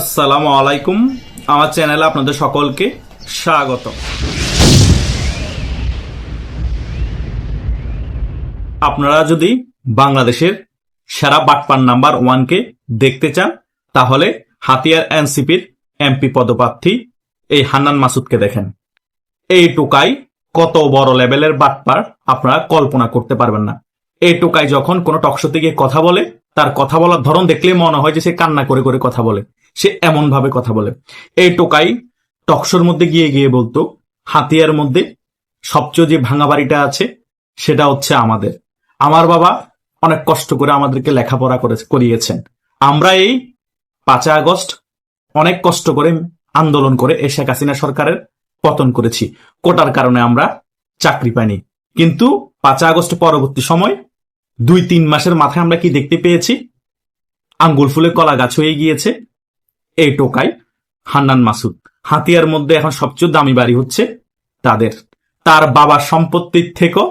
আসসালামু আলাইকুম। আমার চ্যানেলে আপনাদের সকলকে স্বাগত আপনারা যদি বাংলাদেশের সেরা বাটপান নাম্বার ওয়ানকে দেখতে চান, তাহলে হাতিয়ার এনসিপির এমপি পদপ্রার্থী এই হান্নান মাসুদকে দেখেন। এই টোকাই কত বড় লেভেলের বাটপার আপনারা কল্পনা করতে পারবেন না। এই টোকাই যখন কোনো টকশোতে গিয়ে কথা বলে, তার কথা বলার ধরন দেখলেই মনে হয় যে সে কান্না করে করে কথা বলে। সে এমন ভাবে কথা বলে। এই টোকাই টকশোর মধ্যে গিয়ে গিয়ে বলতো, হাতিয়ার মধ্যে সবচেয়ে যে ভাঙা বাড়িটা আছে, সেটা হচ্ছে আমাদের। আমার বাবা অনেক কষ্ট করে আমাদেরকে লেখাপড়া করে করিয়েছেন। আমরা এই পাঁচই আগস্ট অনেক কষ্ট করে আন্দোলন করে এ শেখ হাসিনা সরকারের পতন করেছি। কোটার কারণে আমরা চাকরি পাইনি। কিন্তু পাঁচই আগস্ট পরবর্তী সময় দুই তিন মাসের মাথায় আমরা কি দেখতে পেয়েছি? আঙ্গুল ফুলে কলা গাছ হয়ে গিয়েছে। এই টোকাই হান্নান মাসুদ। হাতিয়ার মধ্যে এখন সবচেয়ে দামি বাড়ি হচ্ছে তাদের। তার বাবার সম্পত্তির থেকেও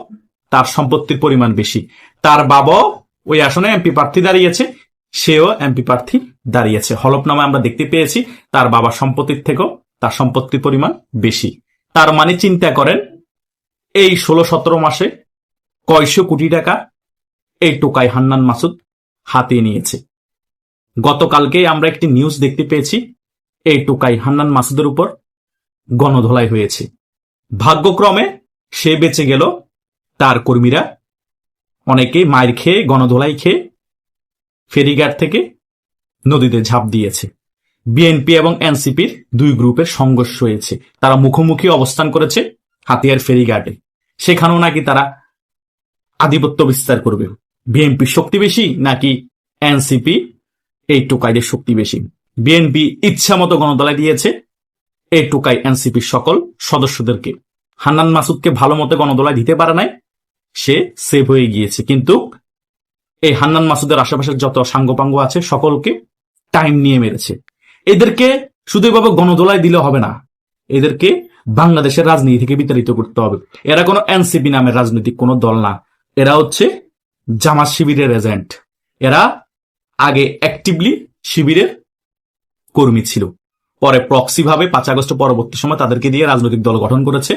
তার সম্পত্তির পরিমাণ বেশি। তার বাবাও ওই আসনে এমপি প্রার্থী দাঁড়িয়েছে, সেও এমপি প্রার্থী দাঁড়িয়েছে। হলফনামায় আমরা দেখতে পেয়েছি, তার বাবার সম্পত্তির থেকেও তার সম্পত্তির পরিমাণ বেশি। তার মানে চিন্তা করেন, এই ষোলো সতেরো মাসে কয়শো কোটি টাকা এই টোকাই হান্নান মাসুদ হাতিয়ে নিয়েছে। গতকালকে আমরা একটি নিউজ দেখতে পেয়েছি। এই টোকাই হান্নান মাসুদের উপর গণধোলাই হয়েছে। ভাগ্যক্রমে সে বেঁচে গেল, তার কর্মীরা। অনেকে মায়ের খেয়ে, গণধোলাই খেয়ে ফেরিঘাট থেকে নদীতে ঝাঁপ দিয়েছে। বিএনপি এবং এনসিপির দুই গ্রুপের সংঘর্ষ হয়েছে। তারা মুখোমুখি অবস্থান করেছে হাতিয়ার ফেরিঘাটে। সেখানেও নাকি তারা আধিপত্য বিস্তার করবে। বিএনপির শক্তি বেশি নাকি এনসিপি? এই টোকাইদের শক্তি বেশি। বিএনপি ইচ্ছা মতো গণদলায় দিয়েছে এই টোকাই এনসিপির সকল সদস্যদেরকে। হান্নান মাসুদকে ভালো মতো গণদলায় দিতে পারে নাই, সে সেভ হয়ে গিয়েছে। কিন্তু এই হান্নান মাসুদের আশেপাশের যত সাঙ্গপাঙ্গ আছে, সকলকে টাইম নিয়ে মেরেছে। এদেরকে শুধু এভাবে গণদোলায় দিলে হবে না, এদেরকে বাংলাদেশের রাজনীতি থেকে বিতাড়িত করতে হবে। এরা কোনো এনসিপি নামের রাজনৈতিক কোনো দল না। এরা হচ্ছে জামাত শিবিরের এজেন্ট। এরা আগে অ্যাক্টিভলি শিবিরের কর্মী ছিল। পরে প্রক্সি ভাবে পাঁচ আগস্ট পরবর্তী সময় তাদেরকে দিয়ে রাজনৈতিক দল গঠন করেছে।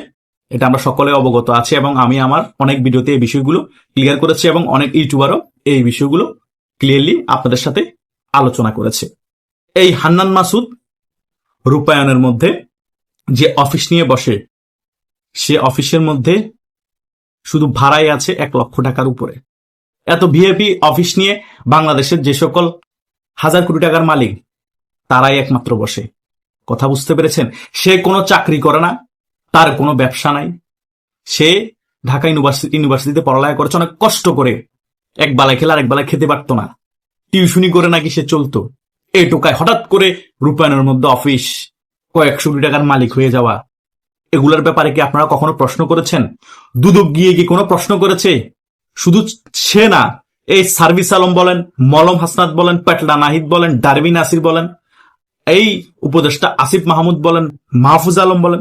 এটা আমরা সকলে অবগত আছি এবং আমি আমার অনেক ভিডিওতে এই বিষয়গুলো ক্লিয়ার করেছি এবং অনেক ইউটিউবারও এই বিষয়গুলো ক্লিয়ারলি আপনাদের সাথে আলোচনা করেছে। এই হান্নান মাসুদ রূপায়ণের মধ্যে যে অফিস নিয়ে বসে, সে অফিসের মধ্যে শুধু ভাড়াই আছে এক লক্ষ টাকার উপরে। এত ভিআইপি অফিস নিয়ে বাংলাদেশের যে সকল হাজার কোটি টাকার মালিক, তারাই একমাত্র বসে। কথা বুঝতে পেরেছেন? সে কোনো চাকরি করে না, তার কোনো ব্যবসা নাই। সে ঢাকা ইউনিভার্সিটি, ইউনিভার্সিটিতে পড়ালেখা করেছে, অনেক কষ্ট করে এক বেলায় খেলে আর এক বেলায় খেতে পারতো না। টিউশনি করে নাকি সে চলতো। এই টোকায় হঠাৎ করে রূপায়ণের মধ্যে অফিস কয়েকশো কোটি টাকার মালিক হয়ে যাওয়া। এগুলোর ব্যাপারে কি আপনারা কখনো প্রশ্ন করেছেন? দুদক গিয়ে কি কোনো প্রশ্ন করেছে? শুধু সে না, এই সার্ভিস আলম বলেন, মলম হাসনাত বলেন, পেটলা নাহিদ বলেন ডারবি নাসির বলেন, এই উপদেষ্টা আসিফ মাহমুদ বলেন, মাহফুজ আলম বলেন,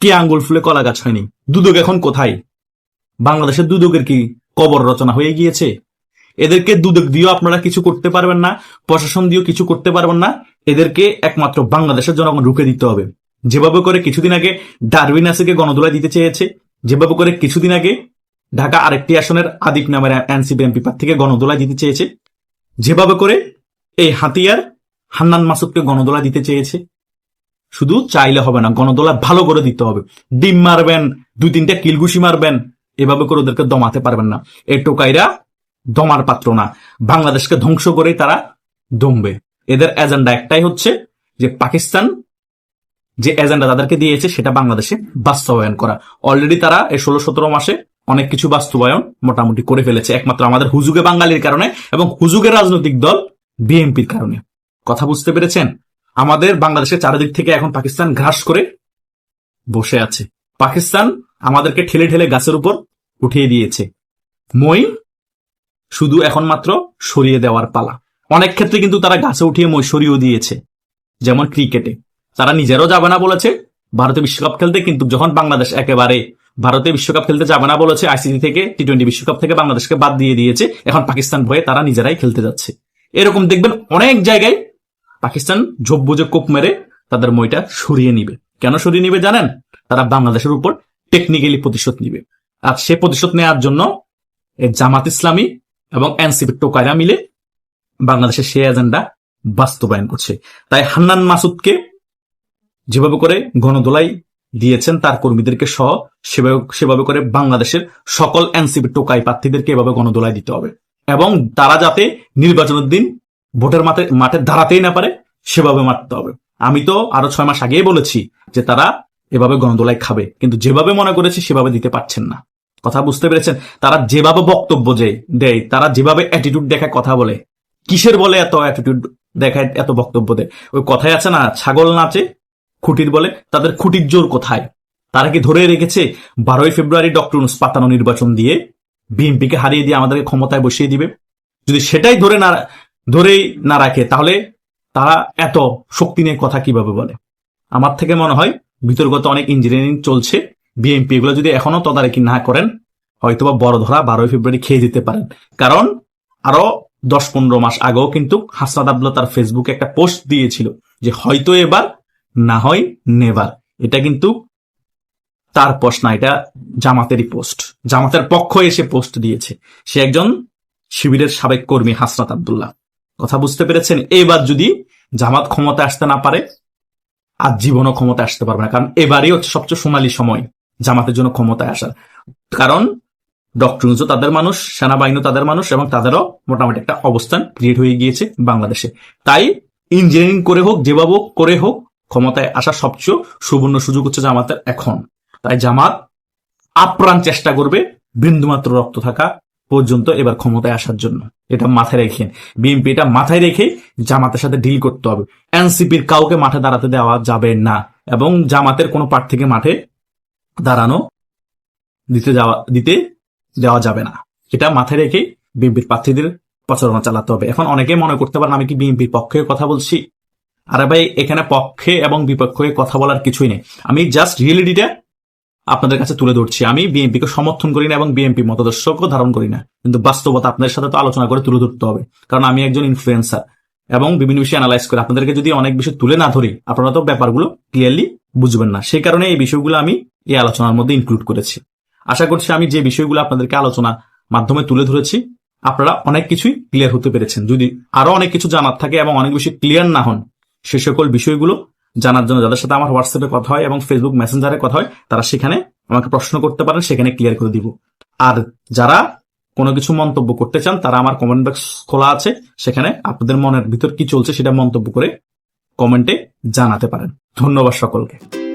কে আঙ্গুল ফুলে কলা গাছ হয়নি? দুদক এখন কোথায়? বাংলাদেশের দুদকের কি কবর রচনা হয়ে গিয়েছে? এদেরকে দুদক দিয়েও আপনারা কিছু করতে পারবেন না, প্রশাসন দিয়েও কিছু করতে পারবেন না, এদেরকে একমাত্র বাংলাদেশের জনগণ রুখে দিতে হবে। যেভাবে করে কিছুদিন আগে ডারবিন আসিকে গণদোলা দিতে চেয়েছে, যেভাবে করে কিছুদিন আগে ঢাকা আরেকটি আসনের আদিক নামের এনসিপি এমপি প্রার্থীকে গণদোলায় দিতে চেয়েছে। যেভাবে করে এই হাতিয়ার হান্নান মাসুদকে গণদোলা দিতে চেয়েছে। শুধু চাইলে হবে না, গণদোলা ভালো করে দিতে হবে। ডিম মারবেন, দুই তিনটা কিলঘুষি মারবেন, এভাবে করে ওদেরকে দমাতে পারবেন না। এই টোকাইরা দমার পাত্র না। বাংলাদেশকে ধ্বংস করেই তারা দমবে। এদের এজেন্ডা একটাই হচ্ছে যে পাকিস্তান যে এজেন্ডা তাদেরকে দিয়েছে, সেটা বাংলাদেশে বাস্তবায়ন করা। অলরেডি তারা এই ষোলো সতেরো মাসে অনেক কিছু বাস্তবায়ন মোটামুটি করে ফেলেছে, একমাত্র আমাদের হুজুগে বাঙালির কারণে এবং হুজুগের রাজনৈতিক দল বিএনপির কারণে। কথা বুঝতে পেরেছেন? আমাদের বাংলাদেশের চারিদিক থেকে এখন পাকিস্তান ঘাস করে বসে আছে। পাকিস্তান আমাদেরকে ঠেলে ঠেলে গাছের উপর উঠিয়ে দিয়েছে। মই শুধু এখন মাত্র সরিয়ে দেওয়ার পালা। অনেক ক্ষেত্রে কিন্তু তারা গাছে উঠিয়ে মই সরিয়েও দিয়েছে, যেমন ক্রিকেটে। তারা নিজেরও যাবে না বলেছে, ভারতে বিশ্বকাপ খেলতে, কিন্তু যখন বাংলাদেশ একেবারে ভারতে বিশ্বকাপ খেলতে যাবে না বলেছে আইসিসি থেকে টি টোয়েন্টি বিশ্বকাপ থেকে বাংলাদেশকে বাদ দিয়ে দিয়েছে। এখন পাকিস্তান ভয়ে তারা নিজেরাই খেলতে যাচ্ছে। এরকম দেখবেন অনেক জায়গায় পাকিস্তান ঝোপ বুঝে কোপ মেরে তাদের মইটা সরিয়ে নিবে। কেন সরিয়ে নিবে জানেন? তারা বাংলাদেশের উপর টেকনিক্যালি প্রতিশোধ নিবে। আর সে প্রতিশোধ নেওয়ার জন্য জামাত ইসলামী এবং এনসিপি টোকাইরা মিলে বাংলাদেশের সে এজেন্ডা বাস্তবায়ন করছে। তাই হান্নান মাসুদকে যেভাবে করে গণদোলাই দিয়েছেন তার কর্মীদেরকে সহ সেভাবে করে বাংলাদেশের সকল এনসিপি টোকাই প্রার্থীদেরকে এভাবে গণদোলাই দিতে হবে। এবং তারা যাতে নির্বাচনের দিন ভোটের মাঠে মাঠে দাঁড়াতেই না পারে, সেভাবে মারতে হবে। আমি তো আরও ছয় মাস আগেই বলেছি যে তারা এভাবে গণদোলায় খাবে। কিন্তু যেভাবে মনে করেছি, সেভাবে দিতে পারছেন না। কথা বুঝতে পেরেছেন? তারা যেভাবে বক্তব্য যে দেয়, তারা যেভাবে অ্যাটিটিউড দেখায় কথা বলে, কিসের বলে এত অ্যাটিটিউড দেখায়, এত বক্তব্য দেয়? ওই কথায় আছে না, ছাগল নাচে খুঁটির বলে, তাদের খুঁটির জোর কোথায়? তারা কি ধরে রেখেছে বারোই ফেব্রুয়ারি ডক্টর পাতানো নির্বাচন দিয়ে বিএনপিকে হারিয়ে দিয়ে আমাদেরকে ক্ষমতায় বসিয়ে দিবে? যদি সেটাই ধরে না, ধরেই না রাখে, তাহলে তারা এত শক্তি নিয়ে কথা কীভাবে বলে? আমার থেকে মনে হয় বিতর্গত অনেক ইঞ্জিনিয়ারিং চলছে। বিএনপি এগুলো যদি এখনও তদারকি না করেন, হয়তোবা বড় ধরা বারোই ফেব্রুয়ারি খেয়ে যেতে পারেন। কারণ আরও দশ পনেরো মাস আগেও কিন্তু হাসনাদ আবদুল্লাহ তার ফেসবুকে একটা পোস্ট দিয়েছিল যে হয়তো এবার না হয় নেভার। এটা কিন্তু তার পোস্ট না এটা জামাতেরই পোস্ট। জামাতের পক্ষ এসে পোস্ট দিয়েছে। সে একজন শিবিরের সাবেক কর্মী হাসনাত আবদুল্লাহ। কথা বুঝতে পেরেছেন? এবার যদি জামাত ক্ষমতা আসতে না পারে, আর জীবনও ক্ষমতা আসতে পারবে না, কারণ এবারই হচ্ছে সবচেয়ে সোনালী সময় জামাতের জন্য ক্ষমতায় আসার। কারণ ডক্টর ইউনূসও তাদের মানুষ, সেনাবাহিনীও তাদের মানুষ, এবং তাদেরও মোটামুটি একটা অবস্থান ক্রিয়েট হয়ে গিয়েছে বাংলাদেশে। তাই ইঞ্জিনিয়ারিং করে হোক, যেভাবে হোক, করে হোক ক্ষমতায় আসার সবচেয়ে সুবর্ণ সুযোগ হচ্ছে জামাতের এখন। তাই জামাত আপ্রাণ চেষ্টা করবে বিন্দুমাত্র রক্ত থাকা পর্যন্ত এবার ক্ষমতায় আসার জন্য। এটা মাথায় রেখে বিএনপি এটা মাথায় রেখে জামাতের সাথে ডিল করতে হবে। এনসিপির কাউকে মাঠে দাঁড়াতে দেওয়া যাবে না এবং জামাতের কোনো প্রার্থীকে মাঠে দাঁড়ানো দিতে যাওয়া, দিতে দেওয়া যাবে না। এটা মাথায় রেখে বিএনপির প্রার্থীদের প্রচারণা চালাতে হবে। এখন অনেকে মনে করতে পারেন আমি কি বিএনপির পক্ষে কথা বলছি? আরে ভাই, এখানে পক্ষে এবং বিপক্ষে কথা বলার কিছুই নেই। আমি জাস্ট রিয়েলিটিটা আপনাদের কাছে তুলে ধরছি। আমি বিএনপিকে সমর্থন করি না এবং বিএনপি মতাদর্শকেও ধারণ করি না। কিন্তু বাস্তবতা আপনাদের সাথে তো আলোচনা করে তুলে ধরতে হবে। কারণ আমি একজন ইনফ্লুয়েন্সার এবং বিভিন্ন বিষয় অ্যানালাইজ করে। আপনাদেরকে যদি অনেক বিষয় তুলে না ধরি, আপনারা তো ব্যাপারগুলো ক্লিয়ারলি বুঝবেন না। সেই কারণে এই বিষয়গুলো আমি এই আলোচনার মধ্যে ইনক্লুড করেছি। আশা করছি আমি যে বিষয়গুলো আপনাদেরকে আলোচনা মাধ্যমে তুলে ধরেছি, আপনারা অনেক কিছুই ক্লিয়ার হতে পেরেছেন। যদি আরও অনেক কিছু জানার থাকে এবং অনেক বেশি ক্লিয়ার না হন সে সকল বিষয়গুলো জানার জন্য যাদের সাথে আমার হোয়াটসঅ্যাপে কথা হয় এবং ফেসবুক মেসেঞ্জারে কথা হয়, তারা সেখানে আমাকে প্রশ্ন করতে পারেন, সেখানে ক্লিয়ার করে দিব। আর যারা কোনো কিছু মন্তব্য করতে চান, তারা আমার কমেন্ট বক্স খোলা আছে, সেখানে আপনাদের মনের ভিতর কি চলছে সেটা মন্তব্য করে কমেন্টে জানাতে পারেন। ধন্যবাদ সকলকে।